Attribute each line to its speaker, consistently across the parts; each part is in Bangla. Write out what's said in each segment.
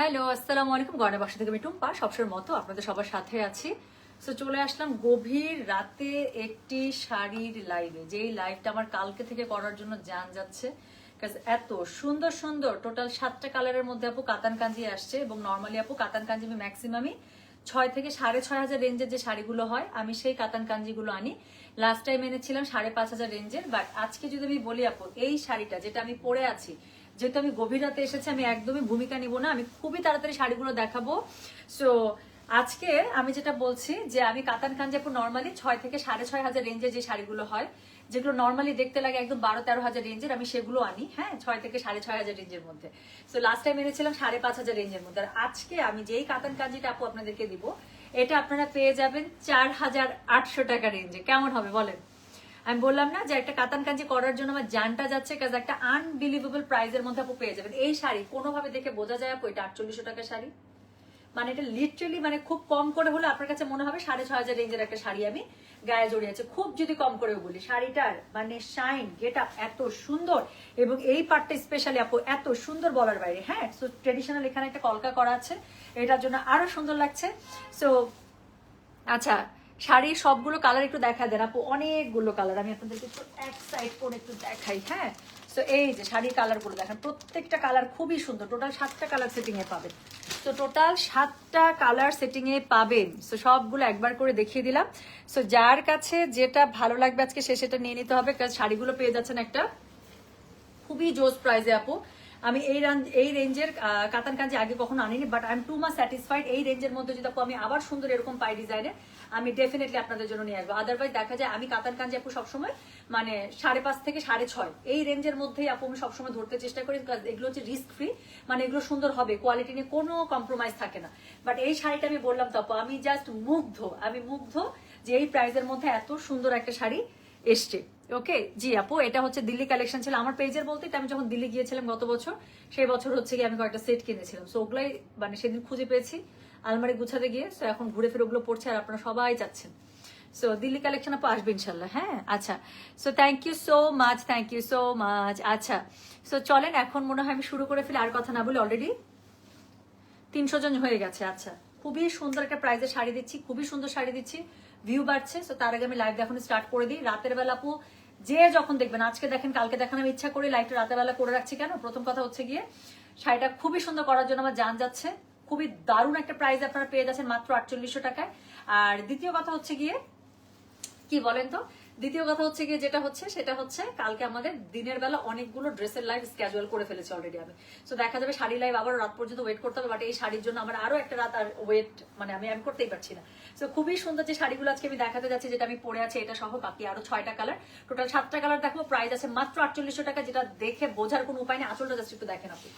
Speaker 1: হ্যালো, আসসালামু আলাইকুম। গয়না বাসা থেকে আমি টুম্পা সবসময় মতো আপনাদের সবার সাথে আছি। সো চলে আসলাম গভীর রাতে একটি শাড়ির লাইভে যেই লাইভটা আমার কালকে থেকে করার জন্য যান যাচ্ছে। এত সুন্দর সুন্দর টোটাল সাতটা কালারের মধ্যে আপু কাতান কাঞ্জি আসছে এবং নর্মালি আপু কাতান কাঞ্জি আমি ম্যাক্সিমামই ছয় থেকে সাড়ে ছয় হাজার রেঞ্জের যে শাড়িগুলো হয়, আমি সেই কাতান কাঞ্জিগুলো আনি। লাস্ট টাইম এনেছিলাম সাড়ে পাঁচ হাজার রেঞ্জের বাট আজকে যদি আমি বলি আপু, এই শাড়িটা যেটা আমি পরে আছি যেহেতু আমি গভীর রাতে এসেছি, আমি একদমই ভূমিকা নিব না। আমি খুবই তাড়াতাড়ি শাড়িগুলো দেখাবো। সো আজকে আমি যেটা বলছি যে, আমি কাতান কাঞ্জাপুর নর্মালি ছয় থেকে সাড়ে ছয় হাজার রেঞ্জের যে শাড়িগুলো হয়, যেগুলো নর্মালি দেখতে লাগে একদম বারো তেরো হাজার রেঞ্জের আমি সেগুলো আনি হ্যাঁ ছয় থেকে সাড়ে ছয় হাজার রেঞ্জের মধ্যে। সো লাস্ট টাইম এনেছিলাম সাড়ে পাঁচ হাজার রেঞ্জের মধ্যে। আর আজকে আমি যেই কাতান কাঞ্জিটা আপু আপনাদেরকে দিব, এটা আপনারা পেয়ে যাবেন চার হাজার আটশো টাকা রেঞ্জে কেমন হবে বলেন? আমি বললাম না যে একটা কাতান কাঞ্জি করার জন্য আমার জানটা যাচ্ছে কাজ একটা আনবিলিভেবল প্রাইজের মধ্যে আপু পেয়ে যাবেন। এই শাড়ি কোনোভাবে দেখে বোঝা যায় আপু, এটা আটচল্লিশশো টাকা শাড়ি। মানে এটা লিটারেলি মানে খুব কম করে হলে আপনার কাছে মনে হবে সাড়ে ছয় হাজার রেঞ্জের একটা শাড়ি আমি গায়ে জড়িয়েছে খুব যদি কম করেও বলি, শাড়িটার মানে শাইন গেট আপ এত সুন্দর এবং এই পার্টটা স্পেশালি আপু এত সুন্দর বলার বাইরে হ্যাঁ? সো ট্রেডিশনাল এখানে একটা কলকা করা আছে, এটার জন্য আরও সুন্দর লাগছে। সো আচ্ছা শাড়ির সবগুলো কালার একটু দেখা দেন। আপু, অনেকগুলো কালার আমি আপনাদেরকে একটু এক সাইড করে একটু দেখাই হ্যাঁ? তো এই যে শাড়ির কালারগুলো দেখেন, প্রত্যেকটা কালার খুবই সুন্দর। টোটাল সাতটা কালার সেটিং এ পাবেন। তো টোটাল সাতটা কালার সেটিং এ পাবেন। তো সবগুলো একবার করে দেখিয়ে দিলাম। সো যার কাছে যেটা ভালো লাগবে আজকে, সে সেটা নিয়ে নিতে হবে। কারণ শাড়িগুলো পেয়ে যাচ্ছেন একটা খুবই জোস প্রাইজে আপু। আমি এই এই রেঞ্জের কাতান কাঞ্জি আগে কখনো আনিনি but I am too much satisfied এই রেঞ্জের মধ্যে যদি আপু আমি আবার সুন্দর এরকম পাই ডিজাইনের আমি ডেফিনেটলি আপনাদের জন্য নিয়ে আসব। আদারওয়াইজ দেখা যায় আমি কাতান কাঞ্জি আপু সবসময় মানে সাড়ে পাঁচ থেকে সাড়ে ছয়। এই রেঞ্জের মধ্যেই আপু আমি সবসময় ধরতে চেষ্টা করি এগুলো হচ্ছে রিস্ক ফ্রি মানে এগুলো সুন্দর হবে কোয়ালিটি নিয়ে কোনো কম্প্রোমাইজ থাকে না। বাট এই শাড়িটা আমি বললাম তো আমি জাস্ট মুগ্ধ, আমি মুগ্ধ যে এই প্রাইজের মধ্যে এত সুন্দর একটা শাড়ি এসছে। ওকে জি আপু, এটা হচ্ছে দিল্লি কালেকশন ছিল। আমার পেজের বলতে আমি যখন দিল্লি গিয়েছিলাম গত বছর, সেই বছর হচ্ছে কি আমি কয়েকটা সেট কিনেছিলাম। সো ওগুলাই মানে সেদিন খুঁজে পেয়েছি। আলমারি গুছাতে গিয়ে সো এখন ঘুরে ফিরে ওগুলো পড়ছে আর আপনারা সবাই যাচ্ছেন। সো দিল্লি কালেকশন আপু আসবে ইনশাল্লাহ হ্যাঁ? আচ্ছা। So thank you so much thank you so much আচ্ছা। সো চলেন, এখন মনে হয় আমি শুরু করে ফেলি, আর কথা না বলি অলরেডি তিনশো জন হয়ে গেছে আচ্ছা। খুবই সুন্দর একটা প্রাইজের শাড়ি দিচ্ছি, খুবই সুন্দর শাড়ি দিচ্ছি। ভিউ বাড়ছে সো তার আগে আমি লাইভ এখন স্টার্ট করে দিই। রাতের বেলা আপু, যে যখন দেখবেন, আজকে দেখেন, কালকে দেখেন, আমি ইচ্ছা করি লাইভটা রাতের বেলা করে রাখছি কেন? প্রথম কথা হচ্ছে গিয়ে, শাড়িটা খুবই সুন্দর করার জন্য আমার জান যাচ্ছে। খুবই দারুণ একটা প্রাইজ আপনারা পেয়ে যাচ্ছেন মাত্র আটচল্লিশশো টাকায়। আর দ্বিতীয় কথা হচ্ছে গিয়ে, কি বলেন তো? দ্বিতীয় কথা হচ্ছে গিয়ে যেটা হচ্ছে, সেটা হচ্ছে কালকে আমাদের দিনের বেলা অনেকগুলো ড্রেসের লাইভ স্ক্যাজুয়াল করে ফেলেছি অলরেডি আমি। তো দেখা যাবে শাড়ি লাইভ আবার রাত পর্যন্ত ওয়েট করতে হবে বাট এই শাড়ির জন্য আমার আরও একটা রাত আর ওয়েট মানে আমি আমি করতেই পারছি না। তো খুবই সুন্দর যে শাড়িগুলো আজকে আমি দেখাতে যাচ্ছি, যেটা আমি পরে আছি, এটা সহ বাকি আরও ছয়টা কালার টোটাল সাতটা কালার দেখো প্রাইস আছে মাত্র আটচল্লিশশো টাকা, যেটা দেখে বোঝার কোনো উপায় নেই। আচলটা জাস্ট একটু দেখেন আপনি।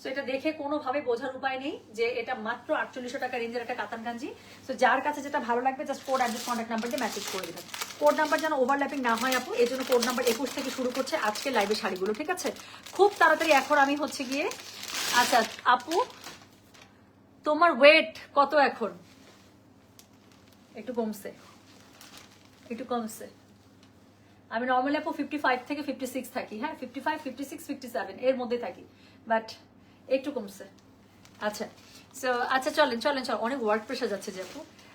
Speaker 1: তো এটা দেখে কোনোভাবে বোঝার উপায় নেই যে এটা মাত্র আটচল্লিশশো টাকা রেঞ্জের একটা কাতান গাঞ্জি। তো যার কাছে যেটা ভালো লাগবে just code address contact number দিয়ে মেসেজ করে দেবেন। কোড নাম্বার যেন ওভারল্যাপিং না হয় আপু এই জন্য কোড নাম্বার একুশ থেকে শুরু করছে আজকে লাইভে শাড়িগুলো, ঠিক আছে? খুব তাড়াতাড়ি এখন আমি হচ্ছে গিয়ে আচ্ছা আপু, তোমার ওয়েট কত এখন? একটু কমছে। একটু কমছে। আমি নর্মালি আপু ফিফটি ফাইভ থেকে ফিফটি সিক্স থাকি হ্যাঁ? Fifty five fifty six fifty seven এর মধ্যে থাকি। বাট একটু কমছে। আচ্ছা সো আচ্ছা চলেন চলেন চল অনেক ওয়ার্ড প্রেশার যাচ্ছে যে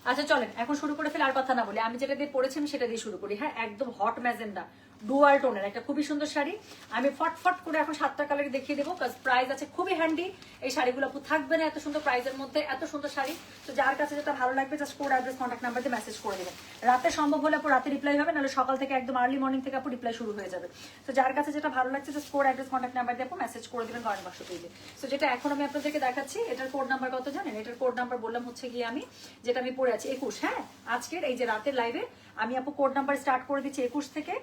Speaker 1: আচ্ছা চলেন, এখন শুরু করে ফেলে আর কথা না বলি। আমি যেটা দিয়ে পড়েছি, আমি সেটা দিয়ে শুরু করি। হ্যাঁ একদম হট ম্যাজেন্ডা ডুয়াল টোনের, একটা খুবই সুন্দর শাড়ি। আমি ফটফট করে এখন সাতটা কালার দেখিয়ে দেবো প্রাইস আছে খুবই হ্যান্ডি এই শাড়িগুলো থাকবে না এত সুন্দর প্রাইজের মধ্যে, এত সুন্দর শাড়ি। তো যার কাছে যেটা ভালো লাগবে just code address contact number দিয়ে মেসেজ করে দেবেন। রাতে সম্ভব হলে আপু রাতে রিপ্লাই হবে, নাহলে সকাল থেকে একদম আর্লি মর্নিং থেকে আপু রিপ্লাই শুরু হয়ে যাবে। তো যার কাছে যেটা ভালো লাগছে just code address contact number দিয়ে আপু মেসেজ করে দেবেন গয়না বাক্স পেজে তো যেটা এখন আমি আপনাদেরকে দেখাচ্ছি, এটার কোড নাম্বার কত জানেন? এটার কোড নাম্বার বললাম হচ্ছে গিয়ে আমি, যেটা আমি পড়ে আছি, একুশ হ্যাঁ? আজকের এই যে রাতের লাইভে আমি আপু কোড নাম্বার স্টার্ট করে দিচ্ছি একুশ থেকে।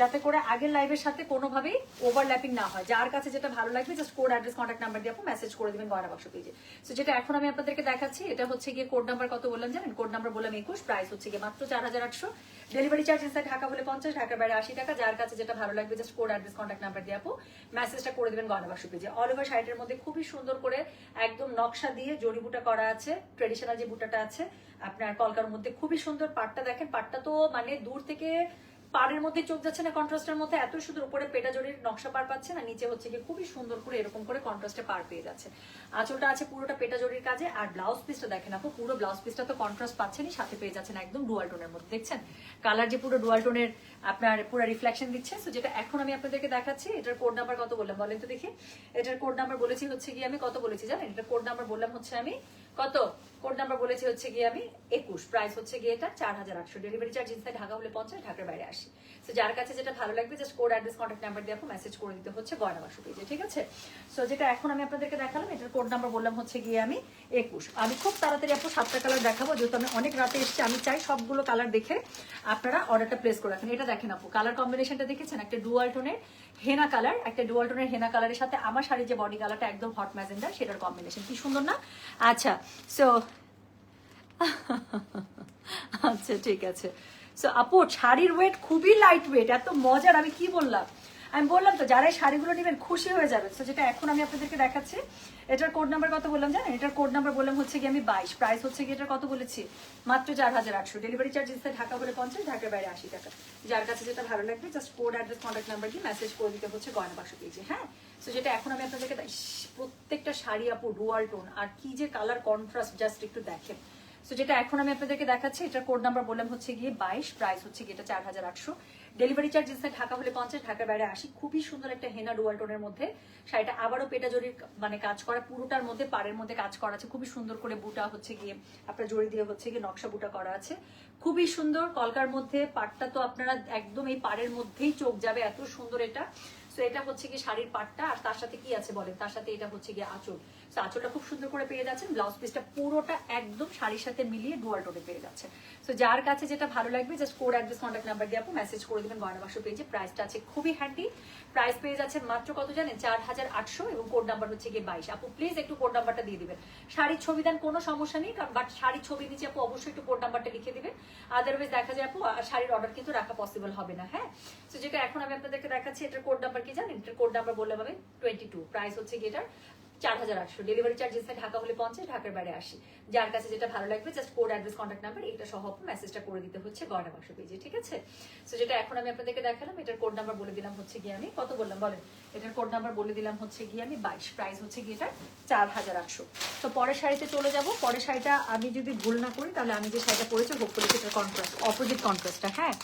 Speaker 1: যাতে করে আগের লাইভের সাথে কোনোভাবেই ওভারল্যাপিং না হয়। যার কাছে যেটা ভালো লাগবে just code address contact number দিয়ে আপু মেসেজ করে দেবেন গয়না বাক্স পেজে তো যেটা এখন আমি আপনাদেরকে দেখাচ্ছি, এটা হচ্ছে গিয়ে কোড নাম্বার কত বললাম জানেন? কোড নাম্বার বললাম একুশ প্রাইস হচ্ছে গিয়ে মাত্র চার হাজার আটশো। ডেলিভারি চার্জ ইনসাইড ঢাকা বলে পঞ্চাশ, ঢাকার বাইরে আশি টাকা। যার কাছে যেটা ভালো লাগবে just code address contact number দিয়ে আপু মেসেজটা করে দেবেন গয়না বাক্স পেজে অল ওভার শাড়িটার মধ্যে খুবই সুন্দর করে একদম নকশা দিয়ে জড়ি বুটা করা আছে। ট্রেডিশনাল যে বুটাটা আছে, আপনার কলকার মধ্যে খুবই সুন্দর পাটটা দেখেন। পাটটা তো মানে দূর থেকে পাড়ের মধ্যে চোখ যাচ্ছে না, কন্ট্রাস্টের মধ্যে এত সুন্দর উপরে পেটা জড়ির নকশা পার পাচ্ছে না, নিচে হচ্ছে কি খুবই সুন্দর করে এরকম করে কন্ট্রাস্টে পার পেয়ে যাচ্ছে। আঁচলটা আছে পুরোটা পেটা জড়ির কাজে, আর ব্লাউজ পিসটা দেখেন আপু, পুরো ব্লাউজ পিসটা তো কন্ট্রাস্ট পাচ্ছেনই, সাথে পেয়ে যাচ্ছেন একদম ডুয়াল টোনের মধ্যে, দেখছেন? কালার যে পুরো ডুয়াল টোনের আপনার পুরো রিফ্লেকশন দিচ্ছে তো যেটা এখন আমি আপনাদেরকে দেখাচ্ছি, এটার কোড নাম্বার কত বললাম বলেন তো দেখি। এটার কোড নাম্বার বলেছি হচ্ছে কি আমি কত বলেছি জানেন? এটার কোড নাম্বার বললাম হচ্ছে আমি কত? কোড নাম্বার বলেছি হচ্ছে গিয়ে আমি একুশ। প্রাইস হচ্ছে গিয়ে এটা চার হাজার আটশো। ডেলিভারি চার্জ ইনসাইড ঢাকা হলে পঞ্চাশ ঢাকার বাইরে আসি। তো যার কাছে যেটা ভালো লাগবে just code address contact number দিয়ে আপনি মেসেজ করে দিতে হচ্ছে গয়না বাসু পেজে ঠিক আছে? সো যেটা এখন আমি আপনাদেরকে দেখালাম, এটার কোড নাম্বার বললাম হচ্ছে গিয়ে আমি একুশ। আমি খুব তাড়াতাড়ি আপু সাতটা কালার দেখাবো, যেহেতু আমি অনেক রাতে এসেছি, আমি চাই সবগুলো কালার দেখে আপনারা অর্ডারটা প্লেস করে রাখেন। এটা দেখেন আপু কালার কম্বিনেশনটা দেখেছেন? একটা ডুয়াল টোনের হেনা কালার, একটা ডুয়াল টোনের হেনা কালারের সাথে আমার শাড়ির যে বডি কালারটা একদম হট ম্যাজেন্ডার সেটার কম্বিনেশন কি সুন্দর না? আচ্ছা সো আচ্ছা ঠিক আছে। সো আপু, শাড়ির ওয়েট খুবই লাইট ওয়েট এত মজার, আমি কি বললাম? আমি বললাম তো, যারা শাড়িগুলো নেবেন, খুশি হয়ে যাবে তো যেটা এখন আমি আপনাদেরকে দেখাচ্ছি এটার কোড নাম্বার কত বললাম জানেন? এটার কোড নাম্বার বললাম হচ্ছে কি আমি বাইশ। প্রাইস হচ্ছে কি এটার কত বলেছি? মাত্র চার হাজার আটশো। ডেলিভারি চার্জ ইনসাইড ঢাকা বলে পঞ্চাশ, ঢাকার বাইরে আশি টাকা। যার কাছে যেটা ভালো লাগবে just code address contact number দিয়ে মেসেজ করে দিতে হচ্ছে গয়না বাক্স পেয়েছে হ্যাঁ? তো যেটা এখন আমি আপনাদেরকে প্রত্যেকটা শাড়ি আপু ডুয়াল টোন, আর কি যে কালার কন্ট্রাস্ট জাস্ট একটু দেখেন। সো যেটা এখন আমি আপনাদেরকে দেখাচ্ছি, এটার কোড নাম্বার বললাম হচ্ছে গিয়ে বাইশ প্রাইস হচ্ছে গিয়ে এটা চার হাজার আটশো। ডেলিভারি চার্জ ইনসাইড ঢাকা হলে পঞ্চাশ, ঢাকার বাইরে আসি খুবই সুন্দর একটা হেনা ডুয়াল টোনের মধ্যে। শাড়িটা আবারও পেটা জরির মানে কাজ করা, পুরোটার মধ্যে, পাড়ের মধ্যে কাজ করা আছে। খুবই সুন্দর করে বুটা হচ্ছে গিয়ে, আপনার জড়ি দিয়ে হচ্ছে গিয়ে নকশা বুটা করা আছে। খুবই সুন্দর, কলকার মধ্যে পাটটা তো আপনারা একদম এই পাড়ের মধ্যেই চোখ যাবে, এত সুন্দর এটা। তো এটা হচ্ছে কি শাড়ির পাটটা, আর তার সাথে কি আছে বলেন? তার সাথে এটা হচ্ছে গিয়ে আঁচল। আঁচলটা খুব সুন্দর করে পেয়ে যাচ্ছেন। ব্লাউজ পিসটা পুরোটা একদম শাড়ির সাথে মিলিয়ে ডুয়াল টোনে পেয়ে যাচ্ছে তো যার কাছে যেটা ভালো লাগবে just code address contact number দিয়ে আপনি মেসেজ করে দেবেন গয়না বাক্স পেজে প্রাইসটা আছে খুবই হ্যান্ডি প্রাইস পেয়ে যাচ্ছে মাত্র কত জানেন? চার হাজার আটশো এবং কোড নাম্বার হচ্ছে গিয়ে বাইশ। আপু প্লিজ একটু কোড নাম্বারটা দিয়ে দিবেন। শাড়ির ছবি দেন কোনো সমস্যা নেই, কারণ বাট শাড়ির ছবি নিচে আপু অবশ্যই একটু কোড নাম্বারটা লিখে দিবেন। আদারওয়াইজ দেখা যায় আপু শাড়ির অর্ডার কিন্তু রাখা পসিবল হবে না হ্যাঁ? তো যেটা এখন আমি আপনাদেরকে দেখাচ্ছি, এটার কোড নাম্বার কি জানেন? এটার কোড নাম্বার বললাম আমি টোয়েন্টি টু প্রাইস হচ্ছে কি এটার চার হাজার আটশো। ডেলিভারি চার্জ ইনসাইড ঢাকা হলে পঞ্চাশ, ঢাকার বাইরে আসি যার কাছে যেটা ভালো লাগবে just code address contact number এটা সহ মেসেজটা করে দিতে হচ্ছে গয়না বাক্স পেজে, ঠিক আছে? তো যেটা এখন আমি আপনাদেরকে দেখালাম, এটার কোড নাম্বার বলে দিলাম হচ্ছে গিয়ে আমি, কত বললাম বলেন? এটার কোড নাম্বার বলে দিলাম হচ্ছে গিয়ে আমি বাইশ প্রাইস হচ্ছে গিয়ে এটা চার হাজার আটশো। তো পরের শাড়িতে চলে যাব, পরের শাড়িটা আমি যদি ভুল না করি, তাহলে আমি যে শাড়িটা পরেছি হোপফুলি সেটার কন্ট্রাস্ট অপোজিট কন্ট্রাস্টটা হ্যাঁ?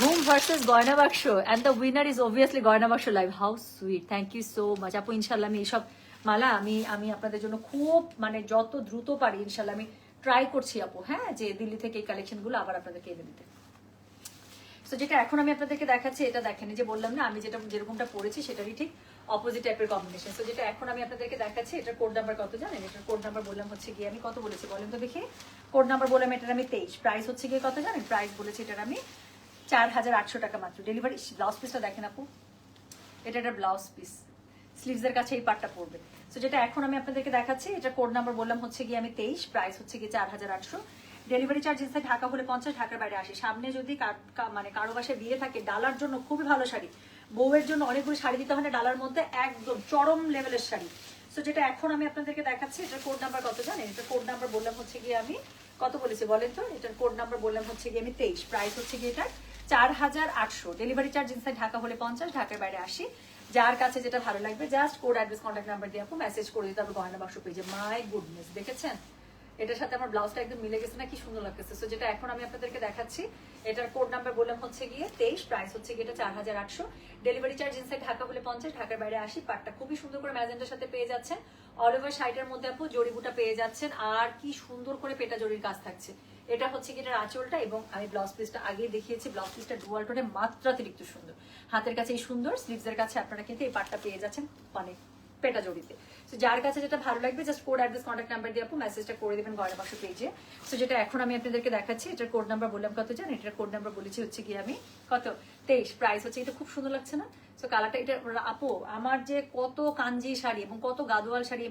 Speaker 1: Boom versus গয়না বাক্স, and the winner is obviously গয়না বাক্স live how sweet thank you so much আপু ইনশাল্লাহ আমি এইসব মালা, আমি আমি আপনাদের জন্য খুব মানে যত দ্রুত পারি, ইনশাল্লাহ আমি ট্রাই করছি আপু হ্যাঁ যে দিল্লি থেকে এই কালেকশনগুলো আবার আপনাদেরকে এনে দিতে। তো যেটা এখন আমি আপনাদেরকে দেখাচ্ছি, এটা দেখেন যে বললাম না, আমি যেটা, যেরকমটা পড়েছি, সেটারই ঠিক অপোজিট টাইপের কম্বিনেশন তো যেটা এখন আমি আপনাদেরকে দেখাচ্ছি, এটার কোড নাম্বার কত জানেন? এটার কোড নাম্বার বললাম হচ্ছে গিয়ে আমি কত বলেছি বলেন তো দেখি। কোড নাম্বার বললাম এটার আমি তেইশ প্রাইস হচ্ছে গিয়ে কত জানেন? প্রাইস বলেছি এটার আমি চার হাজার আটশো টাকা মাত্র। ডেলিভারি ব্লাউজ পিসটা দেখেন আপু। এটা একটা ব্লাউজ পিস স্লিভসের কাছে এই পার্টটা পড়বে। তো যেটা এখন আমি আপনাদেরকে দেখাচ্ছি, এটা কোড নাম্বার বললাম হচ্ছে গিয়ে আমি তেইশ প্রাইস হচ্ছে গিয়ে চার হাজার আটশো। ডেলিভারি চার্জ ইনসাইড ঢাকা হলে পঞ্চাশ, ঢাকার বাইরে আসে সামনে যদি মানে কারও বাসায় বিয়ে থাকে, ডালার জন্য খুবই ভালো শাড়ি। বউয়ের জন্য অনেকগুলো শাড়ি দিতে হয় না, ডালার মধ্যে একদম চরম লেভেলের শাড়ি। তো যেটা এখন আমি আপনাদেরকে দেখাচ্ছি, এটার কোড নাম্বার কত জানেন? এটার কোড নাম্বার বললাম হচ্ছে গিয়ে আমি, কত বলেছি বলেন তো? এটার কোড নাম্বার বললাম হচ্ছে গিয়ে আমি তেইশ প্রাইস হচ্ছে গিয়ে এটা চার হাজার আটশো। ডেলিভারি চার্জ ইনসাইড ঢাকা হলে পঞ্চাশ, ঢাকার বাইরে আসি যার কাছে যেটা ভালো লাগবে just code address contact number দিয়ে আপু মেসেজ করে দিতে হবে গয়না বাক্স পেজে মাই গুডনেস দেখেছেন? এটার সাথে আমার ব্লাউজটা একদম মিলে গেছে, না কি সুন্দর লাগতেছে। তো যেটা এখন আমি আপনাদেরকে দেখাচ্ছি, এটার কোড নাম্বার বললাম হচ্ছে গিয়ে তেইশ প্রাইস হচ্ছে গিয়ে এটা চার হাজার আটশো। ডেলিভারি চার্জ ইনসাইড ঢাকা বলে পঞ্চাশ, ঢাকার বাইরে আসি পাটটা খুবই সুন্দর করে ম্যাজেন্টার সাথে পেয়ে যাচ্ছেন। অল ওভার শাড়িটার মধ্যে আপু জড়িবুটা পেয়ে যাচ্ছেন। আর কি সুন্দর করে পেটা জড়ির কাজ থাকছে। এটা হচ্ছে কি এটার আঁচলটা এবং আমি ব্লাউজ পিসটা আগে দেখিয়েছি। ব্লাউজ পিসটা ডুয়াল টোনে মাত্রাতিরিক্ত সুন্দর। হাতের কাছে এই সুন্দর স্লিভসের কাছে আপনারা কিন্তু এই পার্টটা পেয়ে যাচ্ছেন মানে পেটা জড়িতে। তো যার কাছে যেটা ভালো লাগবে just code address contact number দিয়ে আপু মেসেজটা করে দেবেন গয়না বাক্স পেজে সো যেটা এখন আমি আপনাদেরকে দেখাচ্ছি, এটার কোড নাম্বার বললাম কত জানেন? এটার কোড নাম্বার বলেছি হচ্ছে কি আমি কত? তেইশ। প্রাইস হচ্ছে এটা খুব সুন্দর লাগছে না? সো কালারটা এটা, আপু, আমার যে কত কাঞ্জি শাড়ি এবং কত গাদোয়াল শাড়ি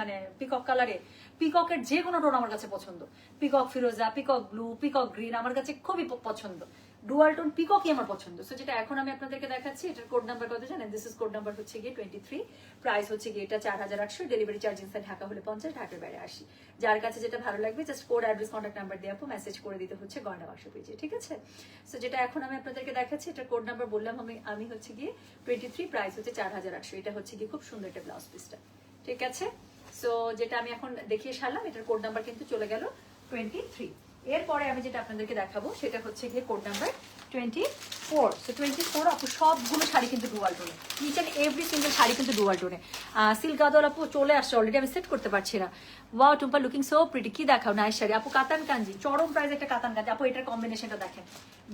Speaker 1: মানে পিকক কালারে পিককের যে কোনো টোন আমার কাছে পছন্দ। পিকক ফিরোজা পিকক ব্লু পিকক গ্রিন আমার কাছে খুবই পছন্দ। ডুয়াল টোন পিককই আমার পছন্দ। সো যেটা এখন আমি আপনাদেরকে দেখাচ্ছি, এটার কোড নাম্বার কত জানেন? দিস ইজ কোড নাম্বার হচ্ছে গিয়ে টোয়েন্টি থ্রি প্রাইস হচ্ছে গিয়ে এটা চার হাজার আটশো। ডেলিভারি চার্জ ইনসাইড ঢাকা হলে পঞ্চাশ, ঢাকার বাইরে আসি যার কাছে যেটা ভালো লাগবে just code address contact number দিয়ে আপু মেসেজ করে দিতে হচ্ছে গয়না বাক্স পেজে, ঠিক আছে? সো যেটা এখন আমি আপনাদেরকে দেখাচ্ছি, এটার কোড নাম্বার বললাম আমি আমি হচ্ছে গিয়ে টোয়েন্টি থ্রি প্রাইস হচ্ছে চার হাজার আটশো। এটা হচ্ছে গিয়ে খুব সুন্দর একটা ব্লাউজ পিসটা ঠিক আছে? সো যেটা আমি এখন দেখিয়ে সারলাম, এটার কোড নাম্বার কিন্তু চলে গেল টোয়েন্টি থ্রি এরপরে আমি যেটা আপনাদেরকে দেখাবো, সেটা হচ্ছে গিয়ে code number twenty four so twenty four আপু, সবগুলো শাড়ি কিন্তু ডুয়াল টোনে নিচ অ্যান্ড এভরি সিঙ্গেল শাড়ি কিন্তু ডুয়াল টোনে সিল্ক আদল আপু, চলে আসছে অলরেডি আমি সেট করতে পারছি না। Wow Tumpa looking so pretty কি দেখাও নাইস শাড়ি। আপু, কাতান কাঞ্জি, চরম প্রাইস একটা কাতান কাঞ্জি। আপু, এটার কম্বিনেশনটা দেখেন।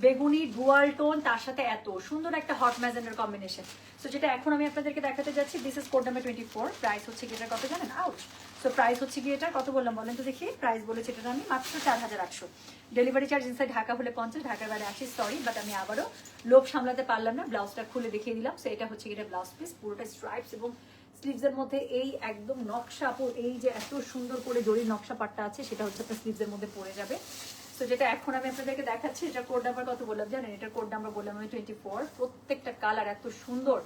Speaker 1: বেগুনি ডুয়াল টোন তার সাথে এত সুন্দর একটা হট ম্যাজেন্ডার কম্বিনেশন সো যেটা এখন আমি আপনাদেরকে দেখাতে যাচ্ছি this is code number twenty four price হচ্ছে এটার কত জানেন? আউট সো প্রাইস হচ্ছে কি এটা কত বললাম বলেন তো দেখি। প্রাইস বলেছে এটা আমি মাত্র চার হাজার আটশো। ডেলিভারি চার্জ ইনসাইড ঢাকা হলে পঞ্চাশ, ঢাকার বাইরে আসি সরি বাট আমি আবারও লোভ সামলাতে পারলাম না। ব্লাউজটা খুলে দেখিয়ে দিলাম। সো এটা হচ্ছে এটা ব্লাউজ পিস পুরোটা স্ট্রাইপস এবং স্লিভসের মধ্যে এই একদম নকশা এই যে এত সুন্দর করে জরির নকশা পাটটা আছে, সেটা হচ্ছে আপনার স্লিভসের মধ্যে পড়ে যাবে। তো যেটা এখন আমি আপনাদেরকে দেখাচ্ছি এটা কোড নাম্বার কত বললাম জানেন? এটা কোড নাম্বার বললাম আমি টোয়েন্টি ফোর প্রত্যেকটা কালার এত সুন্দর।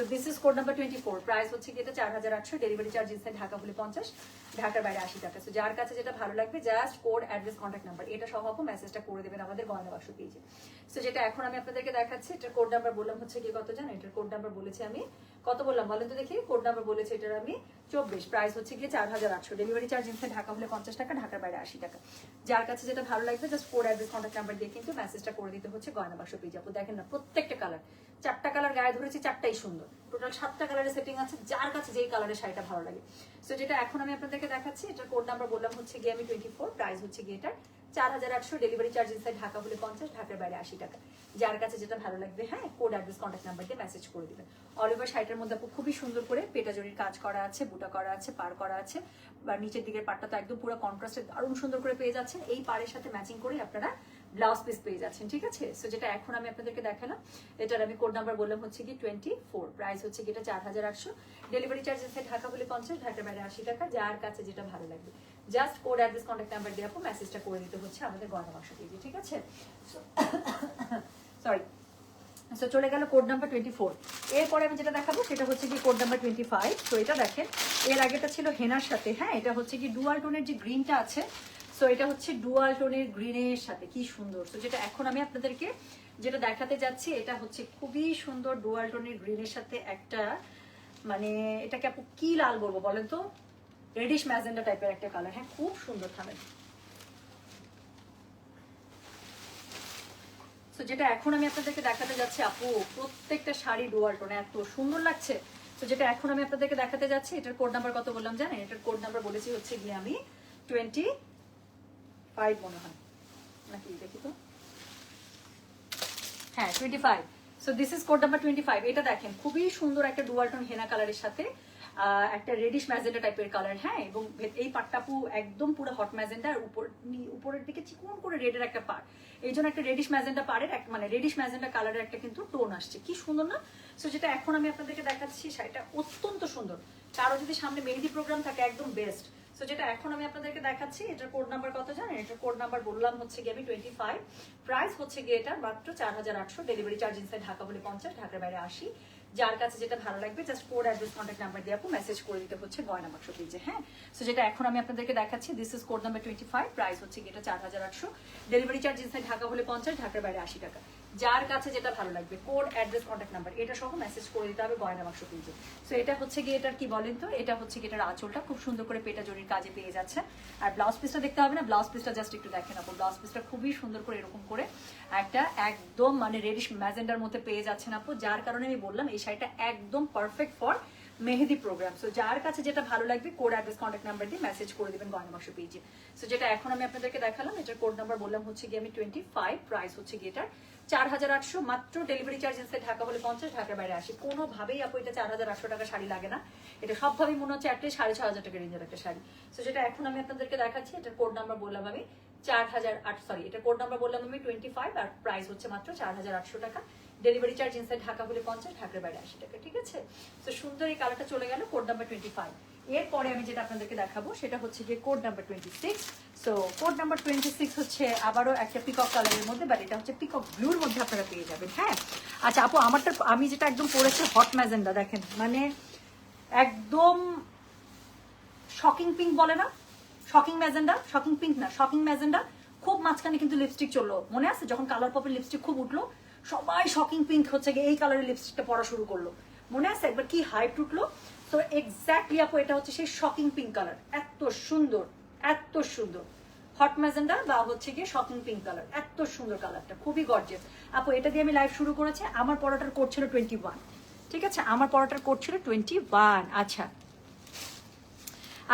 Speaker 1: তো this is code number twenty four price হচ্ছে কি এটা চার হাজার আটশো ডেলিভারি চার্জ ইনসাইড ঢাকা হলে পঞ্চাশ, ঢাকার বাইরে আশি টাকা। সো যার কাছে যেটা ভালো লাগবে just code address contact number এটা সহ মেসেজটা করে দেবেন আমাদের গয়না বাক্স পেয়েছে সো যেটা এখন আমি আপনাদেরকে দেখাচ্ছি, এটার কোড নাম্বার বললাম হচ্ছে কি কত জানো? এটার কোড নাম্বার বলেছি আমি কত বললাম বলেন তো দেখি কোড নাম্বার বলেছে এটার আমি, চব্বিশ। প্রাইস হচ্ছে গিয়ে চার হাজার আটশো। ডেলিভারি চার্জ ইনসাইড ঢাকা হলে পঞ্চাশ টাকা, ঢাকার বাইরে আশি টাকা। যার কাছে যেটা ভালো লাগবে just code address contact number দিয়ে কিন্তু মেসেজটা করে দিতে হচ্ছে গয়না বাক্স পেজ আপু দেখেন না, প্রত্যেকটা কালার চারটা কালার গায়ে ধরেছি, চারটাই সুন্দর। টোটাল সাতটা কালারের সেটিং আছে, যার কাছে যেই কালারের শাড়িটা ভালো লাগে। সো যেটা এখন আমি আপনাদেরকে দেখাচ্ছি, এটার কোড নাম্বার বললাম হচ্ছে গিয়ে আমি টোয়েন্টি ফোর প্রাইস হচ্ছে গিয়ে এটার চার হাজার আটশো ডেলিভারি চার্জ ইনসাইড ঢাকা হলে পঞ্চাশ, ঢাকার বাইরে আশি টাকা। যার কাছে যেটা ভালো লাগবে হ্যাঁ কোড অ্যাড্রেস কন্ট্যাক্ট নাম্বার দিয়ে মেসেজ করে দিবেন। অল ওভার শাড়িটার মধ্যে আপু খুবই সুন্দর করে পেটা জরির কাজ করা আছে, বুটা করা আছে, পার করা আছে, বা নিচের দিকের পাটটা তো একদম পুরো কন্ট্রাস্টে দারুণ সুন্দর করে পেয়ে যাচ্ছেন। এই পাড়ের সাথে ম্যাচিং করে আপনারা ব্লাউজ পিস পেয়ে যাচ্ছেন, ঠিক আছে? সো যেটা এখন আমি আপনাদেরকে দেখালাম, এটার আমি কোড নাম্বার বললাম হচ্ছে কি টোয়েন্টি ফোর প্রাইস হচ্ছে কি এটা চার হাজার আটশো। ডেলিভারি চার্জ আছে ঢাকা হলে পঞ্চাশ, ঢাকার বাইরে আশি টাকা, যার কাছে যেটা ভালো লাগবে। Just code address contact number দিয়ে আপু মেসেজটা করে দিতে হচ্ছে, আমাদের গয়না বাক্স পেজে ঠিক আছে? সরি সো চলে গেল কোড নাম্বার টোয়েন্টি ফোর এরপরে আমি যেটা দেখাবো সেটা হচ্ছে কি কোড নাম্বার টোয়েন্টি ফাইভ তো এটা দেখেন, এর আগেটা ছিল হেনার সাথে হ্যাঁ? এটা হচ্ছে কি ডুয়াল টোনের যে গ্রিনটা আছে সো এটা হচ্ছে ডুয়াল টোনের গ্রিনের সাথে, কি সুন্দর। তো যেটা এখন আমি আপনাদেরকে যেটা দেখাতে যাচ্ছি, এটা হচ্ছে খুবই সুন্দর ডুয়াল টোনের গ্রিনের সাথে একটা মানে এটাকে আপু কি লাল বলব বলেন তো? রেডিশ ম্যাজেন্ডা টাইপের একটা কালার হ্যাঁ খুব সুন্দর থামেন তো যেটা এখন আমি আপনাদেরকে দেখাতে যাচ্ছি, আপু, প্রত্যেকটা শাড়ি ডুয়াল টোনে, এত সুন্দর লাগছে। তো যেটা এখন আমি আপনাদেরকে দেখাতে যাচ্ছি, এটার কোড নাম্বার কত বললাম জানেন? এটার কোড নাম্বার বলেছি হচ্ছে গিয়ে আমি টোয়েন্টি ফাইভ মনে হয়। নাকি দেখি তো? হ্যাঁ twenty five so this is code number twenty five এটা দেখেন, খুবই সুন্দর একটা ডুয়ালটন হেনা কালারের সাথে। একটা রেডিশ ম্যাজেন্ডা টাইপের কালার হ্যাঁ এবং এই পাটটাপু একদম পুরো হট ম্যাজেন্ডা আর উপর উপরের দিকে চিকন করে রেডের একটা পার এই জন্য একটা রেডিশ ম্যাজেন্ডা পাড়ের এক- মানে রেডিশ ম্যাজেন্ডা কালারের একটা কিন্তু টোন আসছে। কি সুন্দর না? সো যেটা এখন আমি আপনাদেরকে দেখাচ্ছি, শাড়িটা অত্যন্ত সুন্দর। কারও যদি সামনে মেহেদি প্রোগ্রাম থাকে, একদম বেস্ট সো যেটা এখন আমি আপনাদেরকে দেখাচ্ছি, এটার কোড নাম্বার কত জানেন? এটার কোড নাম্বার বললাম হচ্ছে গিয়ে আমি টোয়েন্টি ফাইভ প্রাইস হচ্ছে গিয়ে এটা মাত্র চার হাজার আটশো। ডেলিভারি চার্জ ইনসাইড ঢাকা বলে পঞ্চাশ, ঢাকার বাইরে আসি যার কাছে যেটা ভালো লাগবে just code address contact number দিয়ে আপু মেসেজ করে দিতে হচ্ছে গয়না বাক্স পেজে হ্যাঁ? সো যেটা এখন আমি আপনাদেরকে দেখাচ্ছি this is code number twenty five price হচ্ছে এটা চার হাজার আটশো। ডেলিভারি চার্জ ইনসাইড ঢাকা হলে পঞ্চাশ, ঢাকার বাইরে আশি টাকা। যার কাছে যেটা ভালো লাগবে কোড অ্যাড্রেস কন্ট্যাক্ট নাম্বার এটা সহ মেসেজ করে দিতে হবে গয়না বাক্স পেজে সো এটা হচ্ছে গিয়ে এটার কি বলেন তো? এটা হচ্ছে গিয়ে এটার আঁচলটা, খুব সুন্দর করে পেটা জরির কাজে পেয়ে যাচ্ছে। আর ব্লাউজ পিসটা দেখতে হবে না? ব্লাউজ পিসটা জাস্ট একটু দেখেন আপু। ব্লাউজ পিসটা খুবই সুন্দর করে এরকম করে একটা একদম মানে রেডিশ ম্যাজেন্ডার মধ্যে পেয়ে যাচ্ছেন আপু। যার কারণে আমি বললাম, এই শাড়িটা একদম perfect for mehendi programme so যার কাছে যেটা ভালো লাগবে কোড অ্যাড্রেস কন্ট্যাক্ট নাম্বার দিয়ে মেসেজ করে দেবেন গয়না বাক্স পেজে সো যেটা এখন আমি আপনাদেরকে দেখালাম, এটার কোড নাম্বার বললাম হচ্ছে গিয়ে আমি টোয়েন্টি ফাইভ প্রাইস হচ্ছে গিয়ে এটার চার হাজার আটশো মাত্র ডেলিভারি চার্জ ইনসাইড ঢাকা হলে পঞ্চাশ, ঢাকার বাইরে আসি কোনোভাবেই আপু এটা চার হাজার আটশো টাকা শাড়ি লাগে না। এটা সবভাবেই মনে হচ্ছে অ্যাটলিস্ট সাড়ে ছ হাজার টাকা রেঞ্জের একটা শাড়ি। সো সেটা এখন আমি আপনাদেরকে দেখাচ্ছি। এটার কোড নাম্বার বললাম আমি চার হাজার আট সরি এটা কোড নাম্বার বললাম আমি টোয়েন্টি ফাইভ আর প্রাইস হচ্ছে মাত্র চার হাজার আটশো টাকা। ডেলিভারি চার্জ ইনসাইড ঢাকা হলে পঞ্চাশ, ঢাকার বাইরে আশি টাকা, ঠিক আছে? তো সুন্দর এই কালারটা চলে গেল কোড নাম্বার টোয়েন্টি ফাইভ এরপরে আমি যেটা আপনাদেরকে দেখাবো, সেটা হচ্ছে গিয়ে code number twenty six so code number twenty six হচ্ছে আবারও একটা পিকক কালারের মধ্যে বাট এটা হচ্ছে পিকক ব্লুর মধ্যে আপনারা পেয়ে যাবেন হ্যাঁ? আচ্ছা আপু, আমারটা, আমি যেটা একদম পরেছি হট ম্যাজেন্ডা দেখেন মানে একদম শকিং পিঙ্ক বলে না? শকিং ম্যাজেন্ডা শকিং পিঙ্ক না শকিং ম্যাজেন্ডা খুব মাঝখানে কিন্তু লিপস্টিক চলল, মনে আছে? যখন কালার পপের লিপস্টিক খুব উঠল সবাই শকিং পিঙ্ক হচ্ছে গিয়ে এই কালারের লিপস্টিকটা পরা শুরু করল। মনে আছে একবার কি হাইট উঠল? তো এক্স্যাক্টলি আপু, এটা হচ্ছে সেই শকিং পিঙ্ক কালার এত সুন্দর এত সুন্দর। হট ম্যাজেন্ডা বা হচ্ছে গিয়ে শকিং পিঙ্ক কালার এত সুন্দর কালারটা খুবই গর্জিয়াস আপু, এটা দিয়ে আমি লাইভ শুরু করেছি। আমার পড়াটার কোড ছিল টোয়েন্টি ওয়ান ঠিক আছে? আমার পড়াটার কোড ছিল টোয়েন্টি ওয়ান আচ্ছা।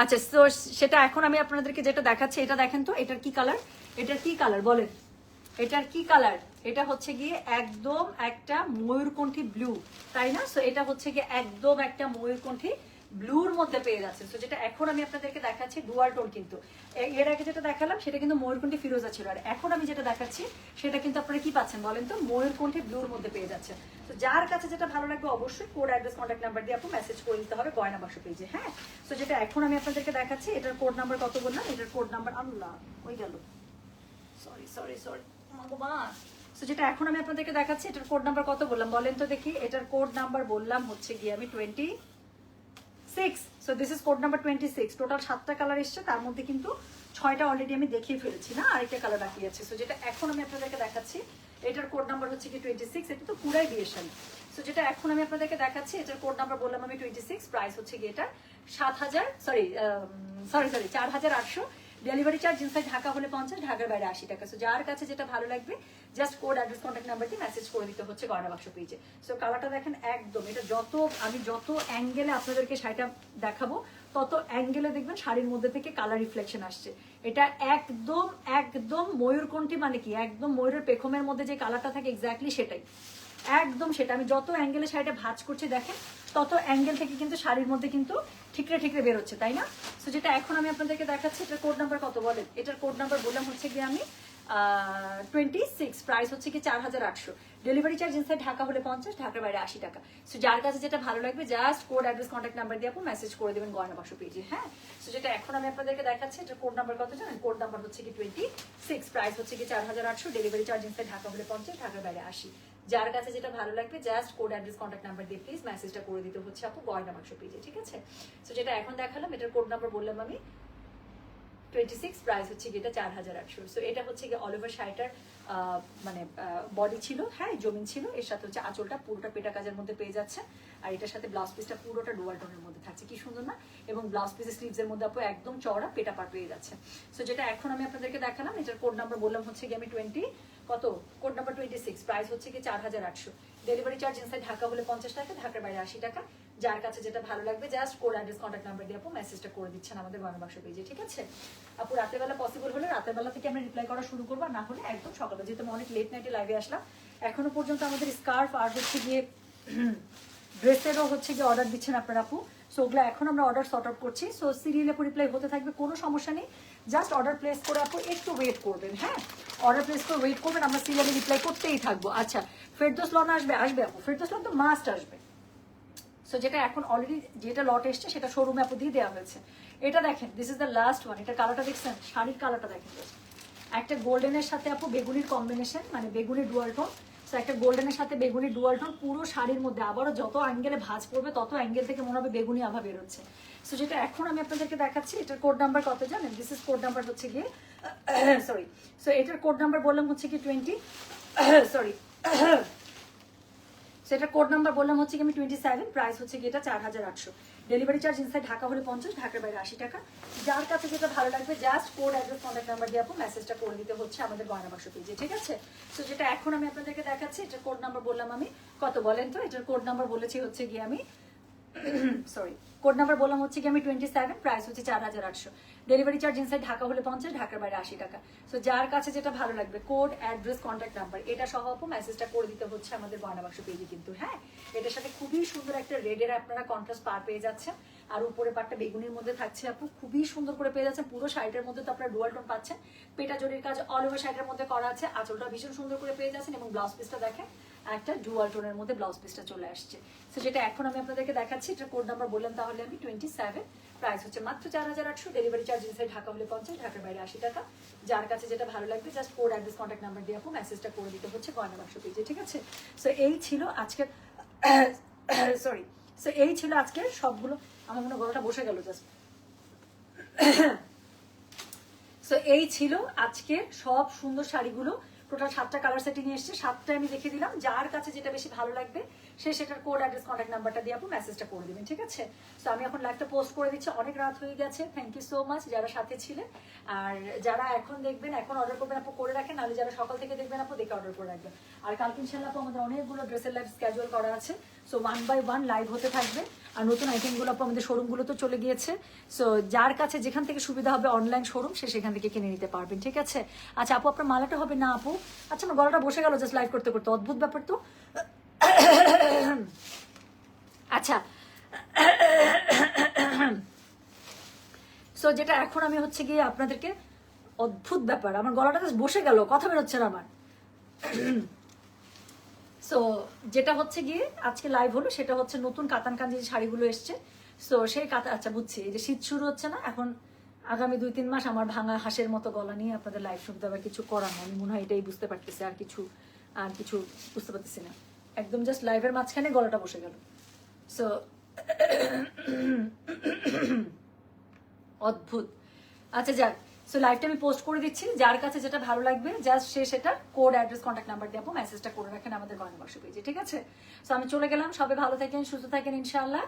Speaker 1: আচ্ছা তো সেটা এখন আমি আপনাদেরকে যেটা দেখাচ্ছি, এটা দেখেন তো, এটার কি কালার এটার কি কালার বলেন। এটার কি কালার এটা হচ্ছে গিয়ে একদম একটা ময়ূরকণ্ঠী ব্লু তাই না? সো এটা হচ্ছে গিয়ে একদম একটা ময়ূরকণ্ঠী ব্লুর মধ্যে পেয়ে যাচ্ছে। তো যেটা এখন আমি আপনাদেরকে দেখাচ্ছি ডুয়াল টোন কিন্তু। এর আগে যেটা দেখালাম, সেটা কিন্তু ময়ূরকণ্ঠী ফিরোজা ছিল। আর এখন আমি যেটা দেখাচ্ছি, সেটা কিন্তু আপনারা কি পাচ্ছেন বলেন তো? ময়ূরকণ্ঠী ব্লুর মধ্যে পেয়ে যাচ্ছে। তো যার কাছে যেটা ভালো লাগবে অবশ্যই কোড অ্যাড্রেস কন্ট্যাক্ট নাম্বার দিয়ে আপনি মেসেজ করে দিতে হবে গয়না বাক্স পেজে হ্যাঁ? তো যেটা এখন আমি আপনাদেরকে দেখাচ্ছি, এটার কোড নাম্বার কত বললাম? এটার কোড নাম্বার আল্লাহ, ওই গেল। সরি সরি সরি সো যেটা এখন আমি আপনাদেরকে দেখাচ্ছি, এটার কোড নাম্বার কত বললাম? বলেন তো দেখি, এটার কোড নাম্বার বললাম হচ্ছে গিয়ে আমি twenty six so this is code number twenty six total সাতটা কালার এসছে, তার মধ্যে কিন্তু ছয়টা অলরেডি আমি দেখিয়ে ফেলেছি, না? আরেকটা কালার বাকি আছে। সো যেটা এখন আমি আপনাদেরকে দেখাচ্ছি, এটার কোড নাম্বার হচ্ছে কি টোয়েন্টি সিক্স এটা তো পুরাই বিয়েশাল সো যেটা এখন আমি আপনাদেরকে দেখাচ্ছি, এটার কোড নাম্বার বললাম আমি টোয়েন্টি সিক্স প্রাইস হচ্ছে গিয়ে এটা সাত হাজার সরি সরি সরি চার হাজার আটশো ডেলিভারি চার্জ ইনসাইড ঢাকা হলে পঞ্চাশ, ঢাকার বাইরে আশি টাকা। সো যার কাছে যেটা ভালো লাগবে just code address contact number দিয়ে মেসেজ করে দিতে হচ্ছে গয়না বাক্স পেজে সো কালারটা দেখেন একদম, এটা যত, আমি যত অ্যাঙ্গেলে আপনাদেরকে শাড়িটা দেখাবো, তত অ্যাঙ্গেলে দেখবেন শাড়ির মধ্যে থেকে কালার রিফ্লেকশন আসছে। এটা একদম একদম ময়ূরকণ্ঠী মানে কি? একদম ময়ূরের পেখমের মধ্যে যে কালারটা থাকে এক্স্যাক্টলি সেটাই। একদম সেটা। আমি যত অ্যাঙ্গেলে শাড়িটা ভাজ করছি দেখেন, তত অ্যাঙ্গেল থেকে কিন্তু শাড়ির মধ্যে কিন্তু ঠিকরে ঠিকরে বেরোচ্ছে তাই না? সো যেটা এখন আমি আপনাদেরকে দেখাচ্ছি, এটার কোড নাম্বার কত বলেন এটার কোড নাম্বার বললাম হচ্ছে গিয়ে আমি টোয়েন্টি সিক্স প্রাইস হচ্ছে কি চার হাজার আটশো। ডেলিভারি চার্জ ইনসাইড ঢাকা হলে পঞ্চাশ, ঢাকার বাইরে আশি টাকা। সো যার কাছে যেটা ভালো লাগবে just code address contact number দিয়ে আপনি মেসেজ করে দেবেন গয়না বাক্স পেজে হ্যাঁ? সো যেটা এখন আমি আপনাদেরকে দেখাচ্ছি, এটার কোড নাম্বার কত জানেন? কোড নাম্বার হচ্ছে কি টোয়েন্টি সিক্স প্রাইস হচ্ছে কি চার হাজার আটশো। ডেলিভারি চার্জ ইনসাইড ঢাকা হলে পঞ্চাশ, ঢাকার বাইরে আশি। যার কাছে যেটা ভালো লাগবে just code address contact number দিয়ে প্লিজ মেসেজটা করে দিতে হচ্ছে আপু গয়না বাক্স পেজে, ঠিক আছে? সো যেটা এখন দেখালাম, এটার কোড নাম্বার বললাম আমি। টোয়েন্টি সিক্স প্রাইস হচ্ছে গিয়ে চার হাজার আটশো। সো এটা হচ্ছে গিয়ে অল ওভার শাড়িটার মানে বডি ছিল হ্যাঁ জমিন ছিল। এর সাথে হচ্ছে আঁচলটা পুরোটা পেটা কাজের মধ্যে পেয়ে যাচ্ছে। আর এটার সাথে ব্লাউজ পিসটা পুরোটা ডুয়াল টোনের মধ্যে থাকছে। কি সুন্দর না? এবং ব্লাউজ পিসের স্লিভস এর মধ্যে আপু একদম চওড়া, পেটা পার পেয়ে যাচ্ছে। সো যেটা এখন আমি আপনাদেরকে দেখালাম, এটার কোড নাম্বার বললাম হচ্ছে গিয়ে আমি টোয়েন্টি কত? Code number twenty six price হচ্ছে কি চার হাজার আটশো। ডেলিভারি চার্জ ইনসাইড ঢাকা হলে পঞ্চাশ টাকা, ঢাকার বাইরে আশি টাকা। যার কাছে যেটা ভালো লাগবে just code address contact number দিয়ে আপু মেসেজটা করে দিচ্ছেন আমাদের বাক্স পেজে ঠিক আছে? আপু রাতের বেলা পসিবল হলে রাতের বেলা থেকে আমরা রিপ্লাই করা শুরু করব না হলে একদম সকালে, যেহেতু অনেক লেট নাইটে লাইভে আসলাম, এখনও পর্যন্ত আমাদের স্কার্ফ আর হচ্ছে গিয়ে ড্রেসেরও হচ্ছে গিয়ে অর্ডার দিচ্ছেন আপনার আপু। সো ওগুলো এখন আমরা অর্ডার সর্ট আউট করছি। সো সিরিয়ালে রিপ্লাই হতে থাকবে, কোনো সমস্যা নেই। জাস্ট অর্ডার প্লেস করে আপু, একটু ওয়েট করবেন হ্যাঁ? অর্ডার প্লেস করে ওয়েট করবেন, আমরা সিরিয়ালে রিপ্লাই করতেই থাকব। আচ্ছা ফেরদোস লন আসবে? আসবে আপু। ফেরদোস লন তো মাস্ট আসবে। সো যেটা এখন অলরেডি যেটা লট এসছে, সেটা শোরুমে আপু দিয়ে দেওয়া হয়েছে। এটা দেখেন this is the last one এটা কালারটা দেখছেন? শাড়ির কালারটা দেখেন। একটা গোল্ডেনের সাথে আপু বেগুনির কম্বিনেশন মানে বেগুনি ডুয়াল টোন একটা গোল্ডেনের সাথে বেগুনি ডুয়াল টোন পুরো শাড়ির মধ্যে। আবারও যত অ্যাঙ্গেলে ভাঁজ পড়বে, তত অ্যাঙ্গেল থেকে মনে হবে বেগুনি আভা বেরোচ্ছে। সো যেটা এখন আমি আপনাদেরকে দেখাচ্ছি, এটার কোড নাম্বার কত জানেন? দিস ইজ কোড নাম্বার হচ্ছে গিয়ে সরি সো এটার কোড নাম্বার বললাম হচ্ছে কি টোয়েন্টি সরি সেটা কোড নাম্বার বললাম হচ্ছে কি আমি টোয়েন্টি সেভেন প্রাইস হচ্ছে কি এটা চার হাজার আটশো। ডেলিভারি চার্জ ইনসাইড ঢাকা হলে পঞ্চাশ ঢাকার বাইরে আশি টাকা। যার কাছে যেটা ভালো লাগবে just code address contact number দিয়ে আপু মেসেজটা করে দিতে হচ্ছে আমাদের গয়না বাক্স পেজে ঠিক আছে? সো যেটা এখন আমি আপনাদেরকে দেখাচ্ছি, এটার কোড নাম্বার বললাম আমি। কত বলেন তো? এটার কোড নাম্বার বলেছি হচ্ছে গিয়ে আমি সরি কোড নাম্বার বললাম হচ্ছে কি আমি টোয়েন্টি সেভেন প্রাইস হচ্ছে চার হাজার আটশো। ডেলিভারি চার্জ ইনসাইড ঢাকা হলে পঞ্চাশ, ঢাকার বাইরে আশি টাকা। সো যার কাছে যেটা ভালো লাগবে কোড অ্যাড্রেস কন্ট্যাক্ট নাম্বার এটা সহ আপু মেসেজটা করে দিতে হচ্ছে আমাদের গয়না বাক্স পেজে কিন্তু হ্যাঁ? এটার সাথে খুবই সুন্দর একটা রেডের আপনারা কন্ট্রাস্ট পার পেয়ে যাচ্ছেন। আর উপরে পাটটা বেগুনির মধ্যে থাকছে আপু, খুবই সুন্দর করে পেয়ে যাচ্ছেন। পুরো শাড়িটার মধ্যে তো আপনারা ডুয়াল টোন পাচ্ছেন। পেটা জরির কাজ অল ওভার শাড়িটার মধ্যে করা আছে। আঁচলটা ভীষণ সুন্দর করে পেয়ে যাচ্ছেন এবং ব্লাউজ পিসটা দেখেন, একটা ডুয়াল টোনের মধ্যে ব্লাউজ পিসটা চলে আসছে। তো যেটা এখন আমি আপনাদেরকে দেখাচ্ছি এটা কোড নাম্বার বললাম তাহলে আমি টোয়েন্টি সেভেন প্রাইস হচ্ছে মাত্র চার হাজার আটশো ডেলিভারি চার্জ ইনসাইড ঢাকা হলে পঞ্চাশ, ঢাকার বাইরে আশি টাকা। যার কাছে যেটা ভালো লাগবে just code address contact number দিয়ে আপু মেসেজটা করে দিতে হচ্ছে গয়না বাক্স পেজে ঠিক আছে? সো এই ছিল আজকের সরি সো এই ছিল আজকের সবগুলো, আমার মনে গলাটা বসে গেল জাস্ট সো এই ছিল আজকে সব সুন্দর শাড়িগুলো। টোটাল সাতটা কালার সেটিং এসছে সাতটা আমি দেখে দিলাম। যার কাছে যেটা বেশি ভালো লাগবে সে সেটার কোড অ্যাড্রেস কন্ট্যাক্ট নাম্বারটা দিয়ে আপনি মেসেজটা করে দেবেন, ঠিক আছে? তো আমি এখন লাইভটা পোস্ট করে দিচ্ছি, অনেক রাত হয়ে গেছে থ্যাংক ইউ সো মাচ যারা সাথে ছিলেন। আর যারা এখন দেখবেন, এখন অর্ডার করবেন আপু করে রাখেন, নাহলে যারা সকাল থেকে দেখবেন আপু, দেখে অর্ডার করে রাখবেন। আর কালকে ইনশাল্লাহ আপু আমাদের অনেকগুলো ড্রেসের লাইভ স্ক্যাজুয়াল করা আছে। So one by one live হতে থাকবে। আর নতুন আইটেমগুলো আপু আমাদের শোরুমগুলো তো চলে গিয়েছে। সো যার কাছে যেখান থেকে সুবিধা হবে অনলাইন শোরুম সে সেখান থেকে কিনে নিতে পারবেন, ঠিক আছে? আচ্ছা আপু, আপনার মালাটা হবে না আপু? আচ্ছা আমার গলাটা বসে গেল জাস্ট লাইভ করতে করতে। অদ্ভুত ব্যাপার তো। আচ্ছা। সো যেটা এখন আমি হচ্ছে গিয়ে আপনাদেরকে অদ্ভুত ব্যাপার, আমার গলাটা বসে গেল, কথা বেরোচ্ছে না আমার। সো যেটা হচ্ছে গিয়ে আজকে লাইভ হলো, সেটা হচ্ছে নতুন কাতান কাঞ্জি যে শাড়িগুলো এসছে। সো সেই কাতা আচ্ছা বুঝছি, এই যে শীত শুরু হচ্ছে না, এখন আগামী দুই তিন মাস আমার ভাঙা হাঁসের মতো গলা নিয়ে আপনাদের লাইভ শুনতে হবে কিছু করার না আমি মনে হয় এটাই বুঝতে পারতেছি, আর কিছু আর কিছু বুঝতে পারতেছি না। একদম জাস্ট লাইভের মাঝখানে গলাটা বসে গেল। সো অদ্ভুত। আচ্ছা যাক। সো লাইভটা আমি পোস্ট করে দিচ্ছি। যার কাছে যেটা ভালো লাগবে জাস্ট সে সেটা কোড অ্যাড্রেস কন্ট্যাক্ট নাম্বার দিয়ে মেসেজটা করে রাখেন আমাদের গয়না বাক্স পেজে ঠিক আছে? সো আমি চলে গেলাম। সবে ভালো থাকেন, সুস্থ থাকেন, ইনশাআল্লাহ।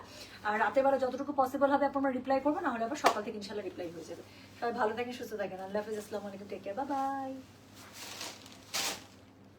Speaker 1: আর রাতের বেলা যতটুকু পসিবল হবে আপনারা রিপ্লাই করবেন নাহলে আবার সকাল থেকে ইনশাআল্লাহ রিপ্লাই হয়ে যাবে। সবাই ভালো থাকেন, সুস্থ থাকেন। আল্লাহ হাফিজ। আসসালামু আলাইকুম। Take care bye